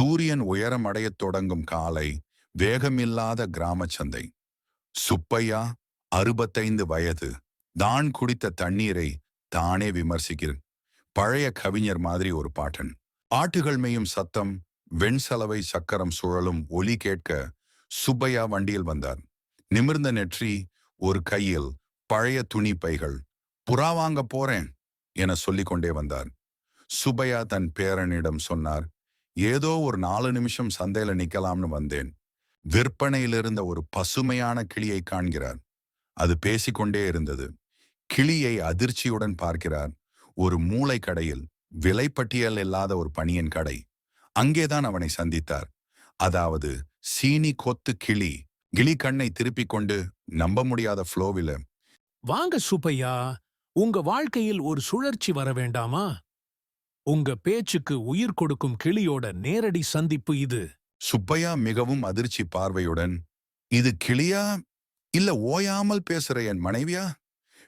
சூரியன் உயரம் அடையத் தொடங்கும் காலை வேகமில்லாத கிராமச் சந்தை. சுப்பையா அறுபத்தைந்து வயது. தான் குடித்த தண்ணீரை தானே விமர்சிக்கிற பழைய கவிஞர் மாதிரி ஒரு பாட்டன். ஆட்டுகள் மேயும் சத்தம் வெண்சலவை சக்கரம் சுழலும் ஒலி கேட்க சுப்பையா வண்டியில் வந்தார். நிமிர்ந்த நெற்றி ஒரு கையில் பழைய துணி பைகள். புறா வாங்க போறேன் என சொல்லிக்கொண்டே வந்தார். சுப்பையா தன் பேரனிடம் சொன்னார் ஏதோ ஒரு நாலு நிமிஷம் சந்தையில நிக்கலாம்னு வந்தேன். விற்பனையில் இருந்த ஒரு பசுமையான கிளியை காண்கிறார். அது பேசிக்கொண்டே இருந்தது. கிளியை அதிர்ச்சியுடன் பார்க்கிறார். ஒரு மூளை கடையில் விலைப்பட்டியல் இல்லாத ஒரு பணியின் கடை. அங்கேதான் அவனை சந்தித்தார். அதாவது சீனி கொத்து கிளி. கிளி கண்ணை திருப்பிக் கொண்டு நம்ப முடியாத ஃப்ளோவில வாங்க சுப்பையா உங்க வாழ்க்கையில் ஒரு சுழற்சி வர வேண்டாமா? உங்க பேச்சுக்கு உயிர் கொடுக்கும் கிளியோட நேரடி சந்திப்பு இது. சுப்பையா மிகவும் அதிர்ச்சி பார்வையுடன் இது கிளியா? இல்ல ஓயாமல் பேசுற என் மனைவியா?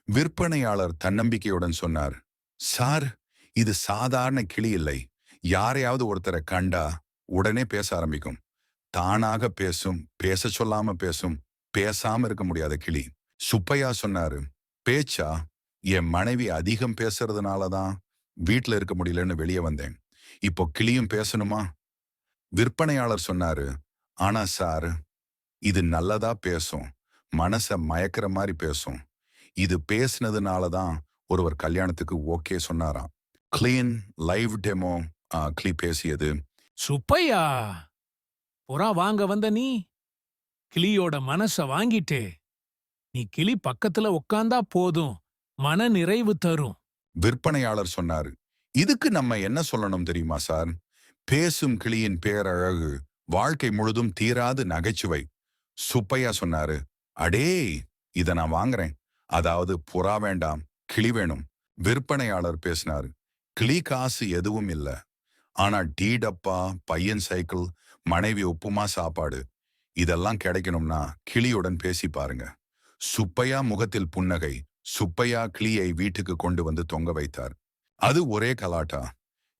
விற்பனையாளர் தன்னம்பிக்கையுடன் சொன்னார் சார் இது சாதாரண கிளி இல்லை. யாரையாவது ஒருத்தரை கண்டா உடனே பேச ஆரம்பிக்கும். தானாக பேசும் பேச சொல்லாம பேசும் பேசாம இருக்க முடியாத கிளி. சுப்பையா சொன்னாரு பேச்சா? என் மனைவி அதிகம் பேசுறதுனால தான் வீட்ல இருக்க முடியலன்னு வெளியே வந்தேன். இப்போ கிளியும் பேசணுமா? விற்பனையாளர் சொன்னாரு ஆனா சார் இது நல்லதா பேசும். மனச மயக்கிற மாதிரி பேசும். இது பேசுனதுனால தான் ஒருவர் கல்யாணத்துக்கு ஓகே சொன்னாராம். கிளீன் லைவ் டெமோ கிளி பேசியது. சுப்பையா புறா வாங்க வந்த நீ? கிளியோட மனச வாங்கிட்டே. நீ கிளி பக்கத்துல உக்காந்தா போதும். மன நிறைவு தரும். விற்பனையாளர் சொன்னாரு. இதுக்கு நம்ம என்ன சொல்லணும் தெரியுமா சார்? பேசும் கிளியின் பேரழகு வாழ்க்கை முழுதும் தீராது நகைச்சுவை. சுப்பையா சொன்னாரு அடே இத நான் வாங்குறேன். அதாவது புறா வேண்டாம் கிளி வேணும். விற்பனையாளர் பேசினாரு கிளி காசு எதுவும் இல்ல. ஆனா டீ டப்பா பையன் சைக்கிள் மனைவி உப்புமா சாப்பாடு இதெல்லாம் கிடைக்கணும்னா கிளியுடன் பேசி பாருங்க. சுப்பையா முகத்தில் புன்னகை சுப்பையா கிளியை வீட்டுக்கு கொண்டு வந்து தொங்க வைத்தார். அது ஒரே கலாட்டா?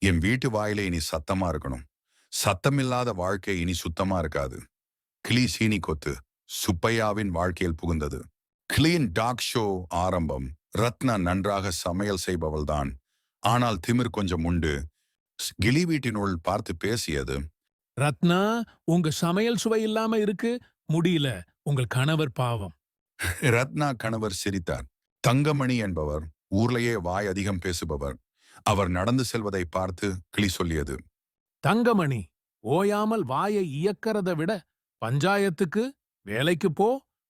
என் வீட்டு வாயிலே இனி சத்தமா இருக்கணும். சத்தமில்லாத வாழ்க்கை இனி சுத்தமா இருக்காது. கிளி சீனி கொத்து. சுப்பையாவின் வாழ்க்கையில் புகுந்தது. கிளீன் டாக் ஷோ ஆரம்பம். ரத்னா நன்றாக சமையல் செய்பவள்தான். ஆனால் திமிர் கொஞ்சம் உண்டு. கிளி வீட்டினுள் பார்த்து பேசியது ரத்னா உங்க சமையல் சுவை இல்லாம இருக்கு. முடியல. உங்கள் கணவர் பாவம். ரத்னா கணவர் சிரித்தார். தங்கமணி என்பவர் ஊர்லயே வாய் அதிகம் பேசுபவர். அவர் நடந்து செல்வதை பார்த்து கிளி சொல்லியது. தங்கமணி ஓயாமல் வாயை இயக்கறத விட பஞ்சாயத்துக்கு வேலைக்கு போ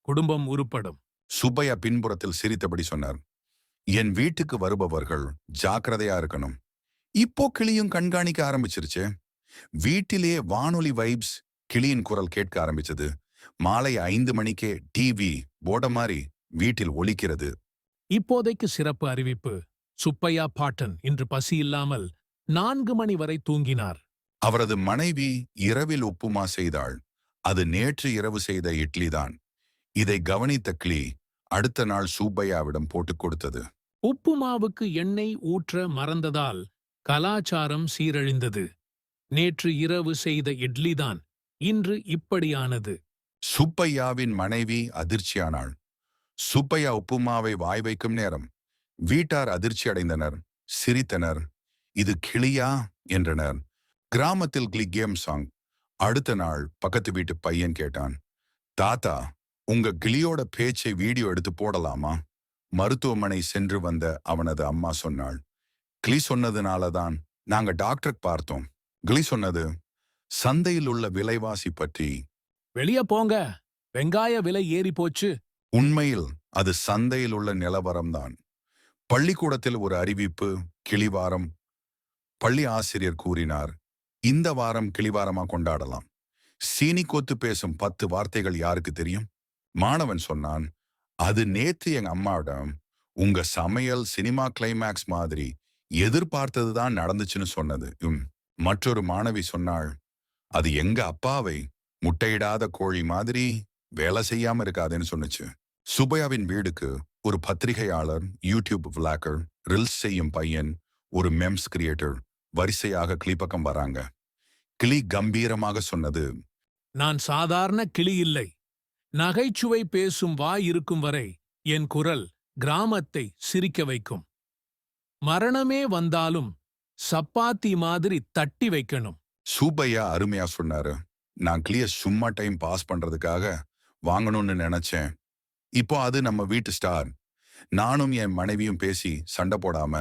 குடும்பம் உருப்படும். சுப்பையா பின்புறத்தில் சிரித்தபடி சொன்னார். என் வீட்டுக்கு வருபவர்கள் ஜாக்கிரதையா இருக்கணும். இப்போ கிளியும் கண்காணிக்க ஆரம்பிச்சிருச்சு. வீட்டிலேயே வானொலி வைப்ஸ் கிளியின் குரல் கேட்க ஆரம்பிச்சது. மாலை ஐந்து மணிக்கே டிவி போட மாதிரி வீட்டில் ஒலிக்கிறது. இப்போதைக்கு சிறப்பு அறிவிப்பு சுப்பையா பாட்டன் இன்று பசி இல்லாமல் நான்கு மணி வரை தூங்கினார். அவரது மனைவி இரவில் உப்புமா செய்தாள். அது நேற்று இரவு செய்த இட்லிதான் இதை கவனித்த கிளி அடுத்த நாள் சூப்பையாவிடம் போட்டுக் கொடுத்தது. உப்புமாவுக்கு எண்ணெய் ஊற்ற மறந்ததால் கலாச்சாரம் சீரழிந்தது. நேற்று இரவு செய்த இட்லிதான் இன்று இப்படியானது. சுப்பையாவின் மனைவி அதிர்ச்சியானாள். சுப்பையா உப்புமாவை வாய் வைக்கும் நேரம். வீட்டார் அதிர்ச்சி அடைந்தனர். சிரித்தனர். இது கிளியா? என்றனர். கிராமத்தில் கிளி கேம் சாங். அடுத்த நாள் பக்கத்து வீட்டு பையன் கேட்டான். தாத்தா உங்க கிளியோட பேச்சை வீடியோ எடுத்து போடலாமா? மருத்துவமனை சென்று வந்த அவனது அம்மா சொன்னாள். கிளி சொன்னதுனாலதான் நாங்க டாக்டர் பார்த்தோம். கிளி சொன்னது சந்தையில் உள்ள விலைவாசி பற்றி. வெளிய போங்க. வெங்காய விலை ஏறி போச்சு. உண்மையில் அது சந்தையில் உள்ள நிலவரம்தான். பள்ளிக்கூடத்தில் ஒரு அறிவிப்பு கிளிவாரம். பள்ளி ஆசிரியர் கூறினார் இந்த வாரம் கிளிவாரமா கொண்டாடலாம். சீனி கோத்து பேசும் பத்து வார்த்தைகள் யாருக்கு தெரியும்? மாணவன் சொன்னான் அது நேத்து எங்க அம்மாவிடம் உங்க சமையல் சினிமா கிளைமேக்ஸ் மாதிரி எதிர்பார்த்ததுதான் நடந்துச்சுன்னு சொன்னது. உம். மற்றொரு மாணவி சொன்னாள் அது எங்க அப்பாவை முட்டையிடாத கோழி மாதிரி வேலை செய்யாம இருக்காதுன்னு சொன்னுச்சு. சுபையாவின் வீடுக்கு ஒரு பத்திரிகையாளர் யூடியூப் விளாக்கர் ரில்ஸ் செய்யும் பையன் ஒரு மெம்ஸ் கிரியேட்டர் வரிசையாக கிளிப்பக்கம் வராங்க. கிளி கம்பீரமாக சொன்னது நான் சாதாரண கிளி இல்லை. நகைச்சுவை பேசும் வாய் இருக்கும் வரை என் குரல் கிராமத்தை சிரிக்க வைக்கும். மரணமே வந்தாலும் சப்பாத்தி மாதிரி தட்டி வைக்கணும். சூப்பையா அருமையா சொன்னாரு. நான் கிளிய சும்மா டைம் பாஸ் பண்றதுக்காக வாங்கணும்னு நினைச்சேன். இப்போ அது நம்ம வீட்டு ஸ்டார் நானும் என் மனைவியும் பேசி சண்டை போடாம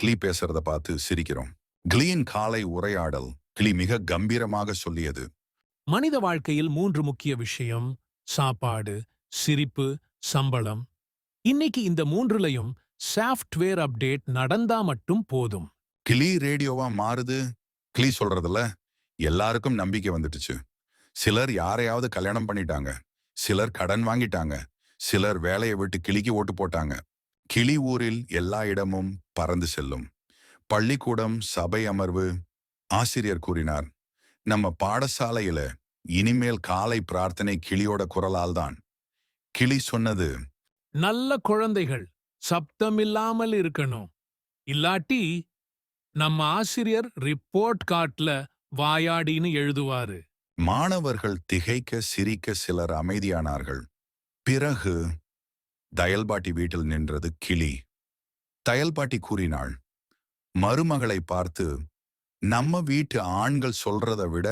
கிளி பேசுறத பார்த்து சிரிக்கிறோம். கிளியின் காலை உரையாடல் கிளி மிக கம்பீரமாக சொல்லியது. மனித வாழ்க்கையில் மூன்று முக்கிய விஷயம் சாப்பாடு சிரிப்பு சம்பளம். இன்னைக்கு இந்த மூன்றுலையும் சாஃப்ட்வேர் அப்டேட் நடந்தா மட்டும் போதும். கிளி ரேடியோவா மாறுது? கிளி சொல்றதுல எல்லாருக்கும் நம்பிக்கை வந்துடுச்சு. சிலர் யாரையாவது கல்யாணம் பண்ணிட்டாங்க. சிலர் கடன் வாங்கிட்டாங்க. சிலர் வேலையை விட்டு கிளிக்கு ஓட்டு போட்டாங்க. கிளி ஊரில் எல்லா இடமும் பறந்து செல்லும். பள்ளிக்கூடம் சபை அமர்வு ஆசிரியர் கூறினார் நம்ம பாடசாலையில இனிமேல் காலை பிரார்த்தனை கிளியோட குரலால் தான். கிளி சொன்னது நல்ல குழந்தைகள் சப்தமில்லாமல் இருக்கணும். இல்லாட்டி நம்ம ஆசிரியர் ரிப்போர்ட் கார்ட்ல வாயாடின்னு எழுதுவாரு. மாணவர்கள் திகைக்க சிரிக்க சிலர் அமைதியானார்கள். பிறகு தயல்பாட்டி வீட்டில் நின்றது கிளி. தயல்பாட்டி கூறினாள் மருமகளை பார்த்து நம்ம வீட்டு ஆண்கள் சொல்றத விட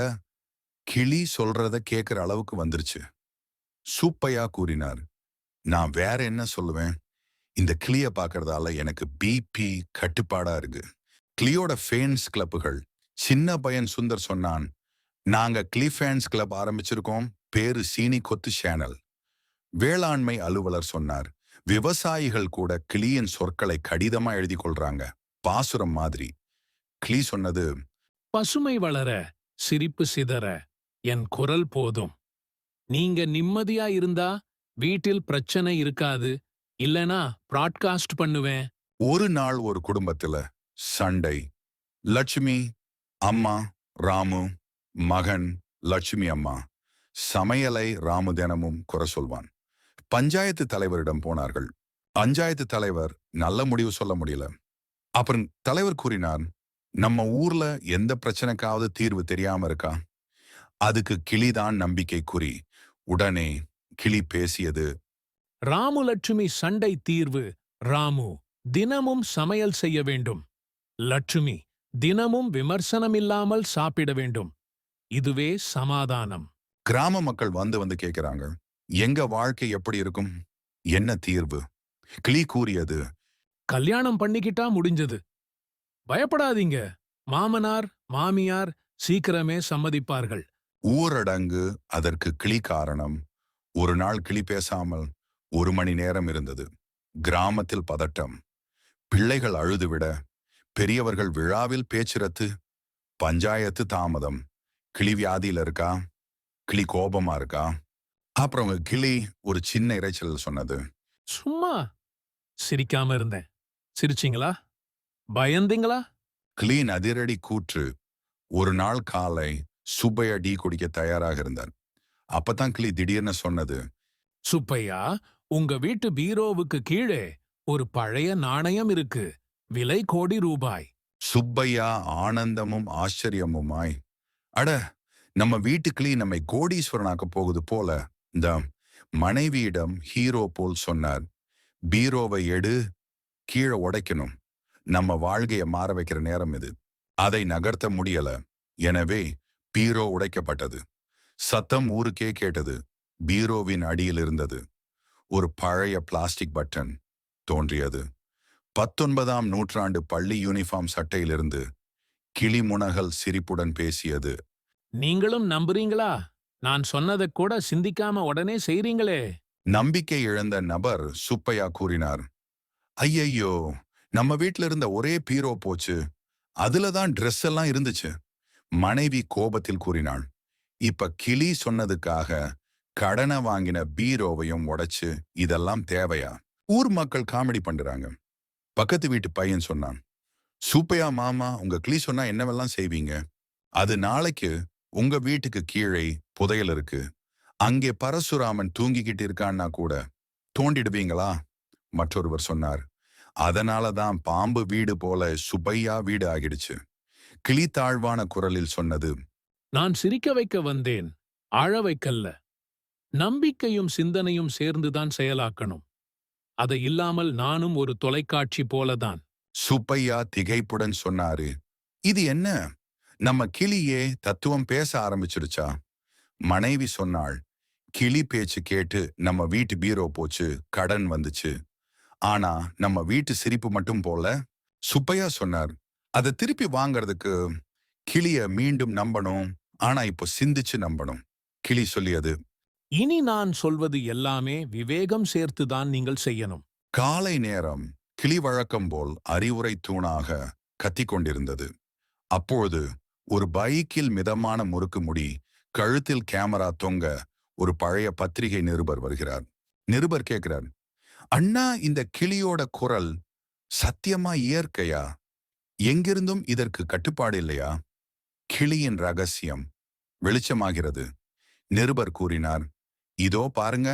கிளி சொல்றத கேட்கிற அளவுக்கு வந்துருச்சு. சூப்பையா கூறினார் நான் வேற என்ன சொல்லுவேன்? இந்த கிளிய பார்க்கறதால எனக்கு பிபி கட்டுப்பாடா இருக்கு. கிளியோட ஃபேன்ஸ் கிளப்புகள். சின்ன பையன் சுந்தர் சொன்னான் நாங்க கிளி ஃபேன்ஸ் கிளப் ஆரம்பிச்சிருக்கோம். பேரு சீனி கொத்து சேனல். வேளாண்மை அலுவலர் சொன்னார் விவசாயிகள் கூட கிளியின் சொற்களை கடிதமா எழுதி கொள்றாங்க. பாசுரம் மாதிரி. கிளி சொன்னது பசுமை வளர சிரிப்பு சிதற என் குரல் போதும். நீங்க நிம்மதியா இருந்தா வீட்டில் பிரச்சனை இருக்காது. இல்லனா ப்ராட்காஸ்ட் பண்ணுவேன். ஒரு நாள் ஒரு குடும்பத்துல சண்டை. லட்சுமி அம்மா ராமு மகன் லட்சுமி அம்மா. சமையலை ராமு தினமும் குறை சொல்வான். பஞ்சாயத்து தலைவரிடம் போனார்கள். பஞ்சாயத்து தலைவர் நல்ல முடிவு சொல்ல முடியல. அப்புறம் தலைவர் கூறினார் நம்ம ஊர்ல எந்த பிரச்சனைக்காவது தீர்வு தெரியாம இருக்கா? அதுக்கு கிளிதான் நம்பிக்கை குறி உடனே கிளி பேசியது. ராமு லட்சுமி சண்டை தீர்வு ராமு தினமும் சமையல் செய்ய வேண்டும். லட்சுமி தினமும் விமர்சனமில்லாமல் சாப்பிட வேண்டும். இதுவே சமாதானம். கிராம மக்கள் வந்து வந்து கேக்குறாங்க. எங்க வாழ்க்கை எப்படி இருக்கும்? என்ன தீர்வு? கிளி கூறியது. கல்யாணம் பண்ணிக்கிட்டா முடிஞ்சது. பயப்படாதீங்க. மாமனார் மாமியார் சீக்கிரமே சம்மதிப்பார்கள். ஊரடங்கு அதற்கு கிளி காரணம். ஒரு நாள் கிளி பேசாமல் ஒரு மணி நேரம் இருந்தது. கிராமத்தில் பதட்டம். பிள்ளைகள் அழுதுவிட. பெரியவர்கள் விழாவில் பேச்சுரத்து. பஞ்சாயத்து தாமதம். கிளி வியாதியில இருக்கா? கிளி கோபமா இருக்கா? அப்புறம் கிளி ஒரு சின்ன இரைச்சல் சொன்னது. சும்மா சிரிக்காம இருந்தேன். சிரிச்சிங்களா? பயந்தீங்களா? கிளீன் அதிரடி கூற்று ஒரு நாள் காலை சுப்பைய டீ குடிக்க தயாராக இருந்தார். அப்பதான் கிளி திடீர்னு சொன்னது சுப்பையா உங்க வீட்டு பீரோவுக்கு கீழே ஒரு பழைய நாணயம் இருக்கு. விலை கோடி ரூபாய். சுப்பையா ஆனந்தமும் ஆச்சரியமுமாய் அட நம்ம வீட்டு கிளி நம்மை கோடீஸ்வரனாக்க போகுது போல. இந்த மனைவியிடம் ஹீரோ போல் சொன்னார் பீரோவை எடு கீழே உடைக்கணும். நம்ம வாழ்க்கையை மாற வைக்கிற நேரம் இது. அதை நகர்த்த முடியல. எனவே பீரோ உடைக்கப்பட்டது. சத்தம் ஊருக்கே கேட்டது. பீரோவின் அடியில் இருந்தது. ஒரு பழைய பிளாஸ்டிக் பட்டன் தோன்றியது. பத்தொன்பதாம் நூற்றாண்டு பள்ளி யூனிஃபார்ம் சட்டையிலிருந்து கிளிமுனகல் சிரிப்புடன் பேசியது. நீங்களும் நம்புறீங்களா? நான் சொன்னதை கூட சிந்திக்காம உடனே செய்றீங்களே. நம்பிக்கை இழந்த நபர் சுப்பையா கூறினார். ஐயையோ நம்ம வீட்ல இருந்த ஒரே பீரோ போச்சு. அதுல தான் ட்ரெஸ் எல்லாம் இருந்துச்சு. மனைவி கோபத்தில் கூறினாள். இப்ப கிளி சொன்னதுக்காக கடனை வாங்கின பீரோவையும் உடைச்சு இதெல்லாம் தேவையா? ஊர் மக்கள் காமெடி பண்றாங்க. பக்கத்து வீட்டு பையன் சொன்னான். சூப்பையா மாமா உங்க கிளி சொன்னா என்னவெல்லாம் செய்வீங்க? அது நாளைக்கு உங்க வீட்டுக்கு கீழே புதையல் இருக்கு. அங்கே பரசுராமன் தூங்கிக்கிட்டு இருக்கான்னா கூட தோண்டிடுவீங்களா? மற்றொருவர் சொன்னார் அதனால தான் பாம்பு வீடு போல சுப்பையா வீடு ஆகிடுச்சு. கிளி தாழ்வான குரலில் சொன்னது நான் சிரிக்க வைக்க வந்தேன் அழ வைக்கல்ல. நம்பிக்கையும் சிந்தனையும் சேர்ந்துதான் செயலாக்கணும். அதை இல்லாமல் நானும் ஒரு தொலைக்காட்சி போலதான். சுப்பையா திகைப்புடன் சொன்னாரு இது என்ன? நம்ம கிளியே தத்துவம் பேச ஆரம்பிச்சிடுச்சா? மனைவி சொன்னாள் கிளி பேச்சு கேட்டு நம்ம வீட்டு பீரோ போச்சு கடன் வந்துச்சு. ஆனா நம்ம வீட்டு சிரிப்பு மட்டும் போல. சுப்பையா சொன்னார் அதை திருப்பி வாங்குறதுக்கு கிளிய மீண்டும் நம்பணும். ஆனா இப்போ சிந்திச்சு நம்பணும். கிளி சொல்லியது இனி நான் சொல்வது எல்லாமே விவேகம் சேர்த்துதான் நீங்கள் செய்யணும். காலை நேரம் கிளி வழக்கம் போல் அறிவுரை தூணாக கத்திக் கொண்டிருந்தது அப்பொழுது ஒரு பைக்கில் மிதமான முறுக்கு முடி கழுத்தில் கேமரா தொங்க ஒரு பழைய பத்திரிகை நிருபர் வருகிறார். நிருபர் கேட்கிறார் அண்ணா இந்த கிளியோட குரல் சத்தியமா இயற்கையா? எங்கிருந்தும் இதற்கு கட்டுப்பாடு இல்லையா? கிளியின் ரகசியம் வெளிச்சமாகிறது. நிருபர் கூறினார் இதோ பாருங்க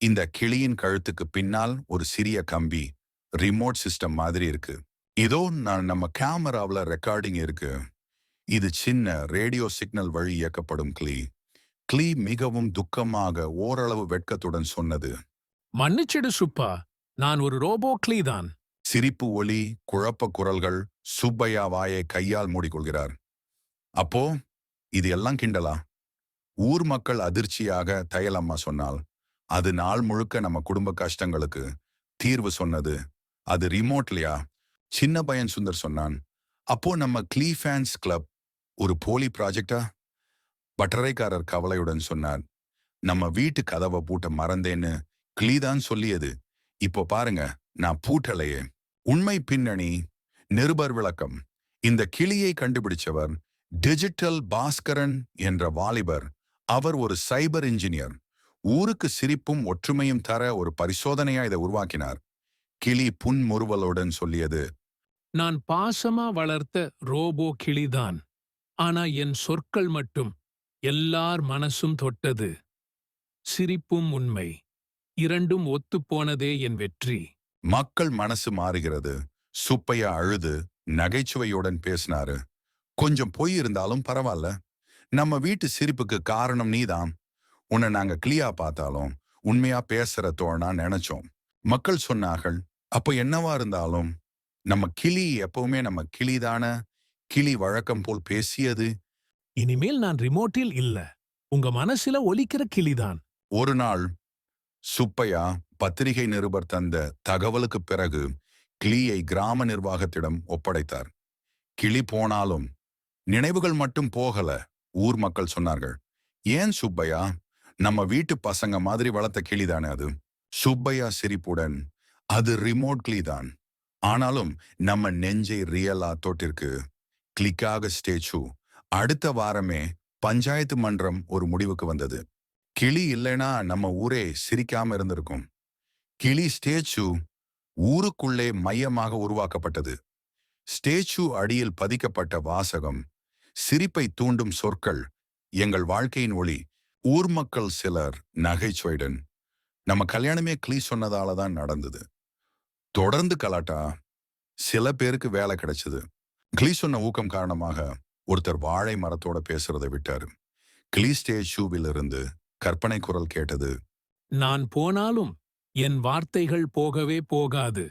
இந்த கிளியின் கழுத்துக்கு பின்னால் ஒரு சிறிய கம்பி ரிமோட் சிஸ்டம் மாதிரி இருக்கு. இதோ நான் நம்ம கேமராவில் ரெக்கார்டிங் இருக்கு. இது சின்ன ரேடியோ சிக்னல் வழி இயக்கப்படும் கிளி. கிளி மிகவும் துக்கமாக ஓரளவு வெட்கத்துடன் சொன்னது. மன்னிச்சிடு சுப்பா நான் ஒரு ரோபோ கிளீதான் சிரிப்பு ஒலி குழப்ப குரல்கள் சுப்பையா வாயை கையால் மூடிக்கொள்கிறார். அப்போ இது எல்லாம் கிண்டலா? ஊர் மக்கள் அதிர்ச்சியாக தையலம்மா சொன்னால் அது நாள் முழுக்க நம்ம குடும்ப கஷ்டங்களுக்கு தீர்வு சொன்னது. அது ரிமோட்லயா சின்ன பையன் சுந்தர் சொன்னான் அப்போ நம்ம க்ளீ ஃபேன்ஸ் கிளப் ஒரு போலி ப்ராஜெக்டா? பட்டறைக்காரர் கவலையுடன் சொன்னார். நம்ம வீட்டு கதவை பூட்ட மறந்தேன்னு க்ளீ தான் சொல்லியது. இப்போ பாருங்க நான் பூட்டலையே. உண்மை பின்னணி நிருபர் விளக்கம். இந்த கிளியை கண்டுபிடிச்சவர் டிஜிட்டல் பாஸ்கரன் என்ற வாலிபர். அவர் ஒரு சைபர் இன்ஜினியர். ஊருக்கு சிரிப்பும் ஒற்றுமையும் தர ஒரு பரிசோதனையா இதை உருவாக்கினார். கிளி புன்முறுவலுடன் சொல்லியது நான் பாசமா வளர்த்த ரோபோ கிளிதான். ஆனா என் சொற்கள் மட்டும் எல்லார் மனசும் தொட்டது. சிரிப்பும் உண்மை. இரண்டும் ஒத்துப்போனதே என் வெற்றி. மக்கள் மனசு மாறுகிறது. சுப்பையா அழுது நகைச்சுவையுடன் பேசினாரு. கொஞ்சம் பொய் இருந்தாலும் பரவாயில்ல நம்ம வீட்டு சிரிப்புக்கு காரணம் நீதான். உன்னை நாங்க கிளியா பார்த்தாலும் உண்மையா பேசுற தோழனா நினைச்சோம். மக்கள் சொன்னார்கள் அப்ப என்னவா இருந்தாலும் நம்ம கிளி எப்பவுமே நம்ம கிளிதான? கிளி வழக்கம் போல் பேசியது. இனிமேல் நான் ரிமோட்டில் இல்ல. உங்க மனசுல ஒலிக்கிற கிளிதான். ஒரு நாள் சுப்பையா பத்திரிகை நிருபர் தந்த தகவலுக்கு பிறகு கிளியை கிராம நிர்வாகத்திடம் ஒப்படைத்தார். கிளி போனாலும் நினைவுகள் மட்டும் போகல ஊர் மக்கள் சொன்னார்கள். ஏன் சுப்பையா? நம்ம வீட்டு பசங்க மாதிரி வளர்த்த கிளிதானே அது? சுப்பையா சிரிப்புடன் அது ரிமோட் கிளி தான் ஆனாலும் நம்ம நெஞ்சை ரியலா தொட்டிருக்கு கிளிக்காக ஸ்டேச்சு அடுத்த வாரமே பஞ்சாயத்து மன்றம் ஒரு முடிவுக்கு வந்தது. கிளி இல்லைனா நம்ம ஊரே சிரிக்காம இருந்திருக்கும். கிளி ஸ்டேச்சு ஊருக்குள்ளே மையமாக உருவாக்கப்பட்டது. ஸ்டேச்சு அடியில் பதிக்கப்பட்ட வாசகம் சிரிப்பை தூண்டும் சொற்கள் எங்கள் வாழ்க்கையின் ஒளி ஊர் மக்கள் சிலர் நகைச்சுவைடன். நம்ம கல்யாணமே கிளி சொன்னதால தான் நடந்தது. தொடர்ந்து கலாட்டா சில பேருக்கு வேலை கிடைச்சது. கிளி சொன்ன ஊக்கம் காரணமாக ஒருத்தர் வாழை மரத்தோட பேசுறதை விட்டாரு. கிளி ஸ்டேச்சுவில் இருந்து கற்பனை குரல் கேட்டது நான் போனாலும் என் வார்த்தைகள் போகவே போகாது.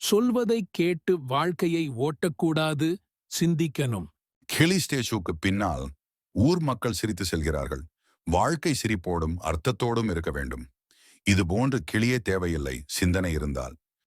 சொல்வதைக் கேட்டு வாழ்க்கையை ஓட்டக்கூடாது சிந்திக்கணும். கிளி ஸ்டேச்சுக்கு பின்னால் ஊர் மக்கள் சிரித்து செல்கிறார்கள். வாழ்க்கை சிரிப்போடும் அர்த்தத்தோடும் இருக்க வேண்டும். இது போன்று கிளியே தேவையில்லை சிந்தனை இருந்தால்.